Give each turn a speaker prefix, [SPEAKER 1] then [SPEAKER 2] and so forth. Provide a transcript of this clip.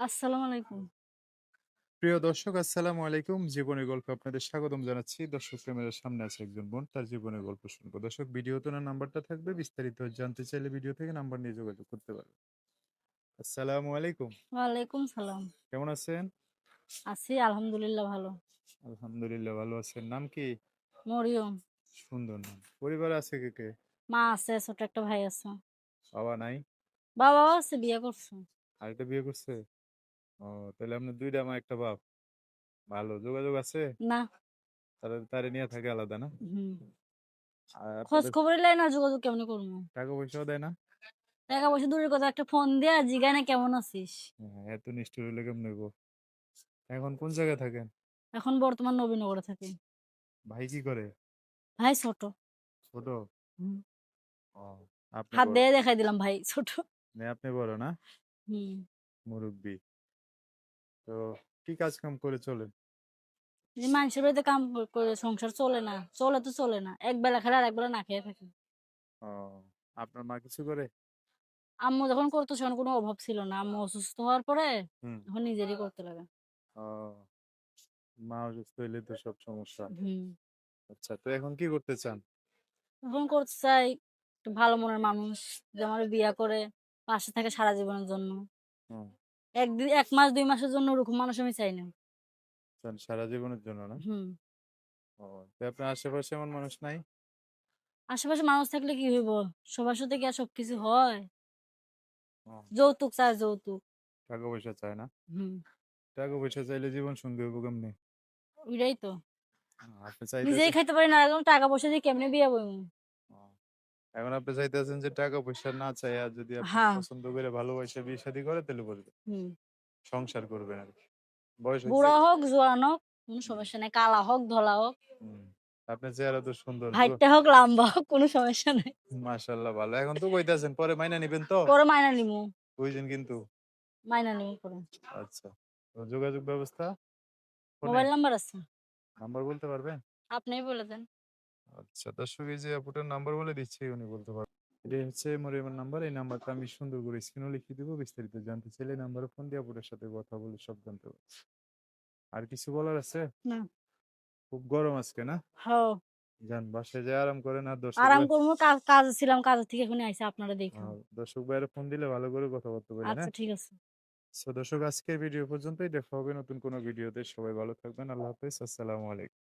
[SPEAKER 1] আসসালামু আলাইকুম।
[SPEAKER 2] প্রিয় দর্শক আসসালামু আলাইকুম। জীবনের গল্পে আপনাদের স্বাগতম জানাচ্ছি। দর্শক ক্যামেরার সামনে আছে একজন বোন, তার জীবনের গল্প শুনব। দর্শক ভিডিওতে ওনার নাম্বারটা থাকবে। বিস্তারিত জানতে চাইলে ভিডিও থেকে নাম্বার নিয়ে যোগাযোগ করতে পারেন। আসসালামু আলাইকুম।
[SPEAKER 1] ওয়ালাইকুম সালাম।
[SPEAKER 2] কেমন আছেন?
[SPEAKER 1] আছি আলহামদুলিল্লাহ ভালো।
[SPEAKER 2] আলহামদুলিল্লাহ ভালো আছেন। নাম কি?
[SPEAKER 1] মরিয়ম।
[SPEAKER 2] সুন্দর নাম। পরিবারে আছে কে, কে?
[SPEAKER 1] মা আছে, ছোট একটা ভাই আছে।
[SPEAKER 2] বাবা নাই?
[SPEAKER 1] বাবাও আছে, বিয়ে করছে।
[SPEAKER 2] আরেকটা বিয়ে করছে? ও তাহলে আপনি ২ টা মা, ১ টা বাপ। ভালো। যোগাযোগ আছে?
[SPEAKER 1] না।
[SPEAKER 2] তাহলে তারে নিয়ে থাকে আলাদা না?
[SPEAKER 1] হুম।
[SPEAKER 2] আর
[SPEAKER 1] খোঁজ
[SPEAKER 2] আপনাদের
[SPEAKER 1] খবরই লাই না, যোগাযোগ কেমনে করব?
[SPEAKER 2] টাকা পয়সাও দেয় না?
[SPEAKER 1] টাকা পয়সা দূরের কথা, একটা ফোন দিয়া জিগায় না কেমন আছিস?
[SPEAKER 2] হ্যাঁ, এত নিষ্ঠুর হইলে কেমনে হইব? এখন কোন জায়গায় থাকেন?
[SPEAKER 1] এখন বর্তমান নবীনগরে থাকি।
[SPEAKER 2] ভাই কি করে?
[SPEAKER 1] ভাই ছোট।
[SPEAKER 2] ছোট?
[SPEAKER 1] হুম।
[SPEAKER 2] ও আপনি
[SPEAKER 1] হাত
[SPEAKER 2] বড়।
[SPEAKER 1] দিয়ে দেখাই দিলাম ভাই ছোট।
[SPEAKER 2] মানে আপনি বড় না?
[SPEAKER 1] হুম।
[SPEAKER 2] মুরুব্বি। তো কি কাজ কাম করে চলেন?
[SPEAKER 1] যে মানুষের বাড়িতে কাম করে সংসার চলে না। চলে তো চলে না। একবেলা খেলে আরেকবেলা না খেয়ে থাকি।
[SPEAKER 2] ও আপনার মা কিছু করে?
[SPEAKER 1] আম্মু যখন করতো সেখন কোনো অভাব ছিল না। আম্মু অসুস্থ হওয়ার পরে
[SPEAKER 2] হুম।
[SPEAKER 1] এখন নিজেরই করতে লাগে।
[SPEAKER 2] ও মা অসুস্থ হইলে তো সব সমস্যা।
[SPEAKER 1] হুম।
[SPEAKER 2] আচ্ছা তো এখন কি করতে চান?
[SPEAKER 1] এখন করতে চাই একটু ভালো মনের মানুষ যে আমার বিয়া করে পাশে থাকে সারা জীবনের জন্য।
[SPEAKER 2] হুম।
[SPEAKER 1] একদিন ১ মাস ২ মাসের জন্য ওরকম মানুষ আমি চাই না।
[SPEAKER 2] সারা জীবনের জন্য না?
[SPEAKER 1] হুম।
[SPEAKER 2] ও তো আপনার আশেপাশে এমন মানুষ নাই?
[SPEAKER 1] আশেপাশে মানুষ থাকলে কি হইব? সবার সাথে কি আর সবকিছু হয়? যৌতুক চায় যৌতুক।
[SPEAKER 2] টাকা পয়সা চায় না?
[SPEAKER 1] হুম।
[SPEAKER 2] টাকা পয়সা চাইলে জীবন সঙ্গী হইব কেমনে?
[SPEAKER 1] ওইটাই তো। নিজেই খাইতে পারি না এখন টাকা পয়সা দিয়ে কেমনে বিয়া বইমু?
[SPEAKER 2] এখন আপনি চাইতেছেন যে টাকা পয়সা না চাইয়া যদি আপনি
[SPEAKER 1] হ্যাঁ।
[SPEAKER 2] পছন্দ করে ভালোবাসা বিয়ে শাদী করে তাহলে বলবেন।
[SPEAKER 1] হুম।
[SPEAKER 2] সংসার করবেন আরকি। বয়স হইছে?
[SPEAKER 1] বুড়া হোক, জোয়ান হোক, কোনো সমস্যা নাই। কালা হোক, ধলা হোক,
[SPEAKER 2] হুম। আপনার চেহারা তো সুন্দর।
[SPEAKER 1] হাইটটা হোক, লম্বা হোক, কোনো সমস্যা নাই।
[SPEAKER 2] মাশাআল্লাহ ভালো। এখন তো কইতাছেন পরে মাইনা নিবেন তো?
[SPEAKER 1] পরে মাইনা নিমু।
[SPEAKER 2] বুঝছেন কিন্তু।
[SPEAKER 1] মাইনা নিমু পরে।
[SPEAKER 2] আচ্ছা। তো যোগাযোগ ব্যবস্থা?
[SPEAKER 1] মোবাইল নাম্বার আছে?
[SPEAKER 2] নাম্বার বলতে পারবেন?
[SPEAKER 1] আপনিই বলে দেন।
[SPEAKER 2] আচ্ছা দর্শক এই যে আপুটার নাম্বার বলে দিচ্ছি উনি বলতে পারবেন। এটাই হচ্ছে মরিয়মের নাম্বার। এই নাম্বারটা আমি সুন্দর করে স্ক্রিনেও লিখে দিব। বিস্তারিত জানতে চাইলে নাম্বারে ফোন দিয়ে আপুটার সাথে কথা বলে সব জানতে পারবেন। আর কিছু বলার আছে?
[SPEAKER 1] না।
[SPEAKER 2] খুব গরম আজকে না?
[SPEAKER 1] হ্যাঁ।
[SPEAKER 2] যান বাসায় যেয়ে আরাম করেন আর দর্শক
[SPEAKER 1] আরাম করব কাজ কাজে ছিলাম। কাজ থেকে এখনই আইছি আপনারা দেইখা।
[SPEAKER 2] আ দর্শক ভাইয়েরা ফোন দিলে ভালো করে কথা বলেন
[SPEAKER 1] আচ্ছা
[SPEAKER 2] হ্যাঁ?
[SPEAKER 1] ঠিক আছে।
[SPEAKER 2] সো দর্শক আজকের ভিডিও পর্যন্তই। দেখা হবে নতুন কোনো ভিডিওতে। সবাই ভালো থাকবেন। আল্লাহ হাফেজ। আসসালামু আলাইকুম।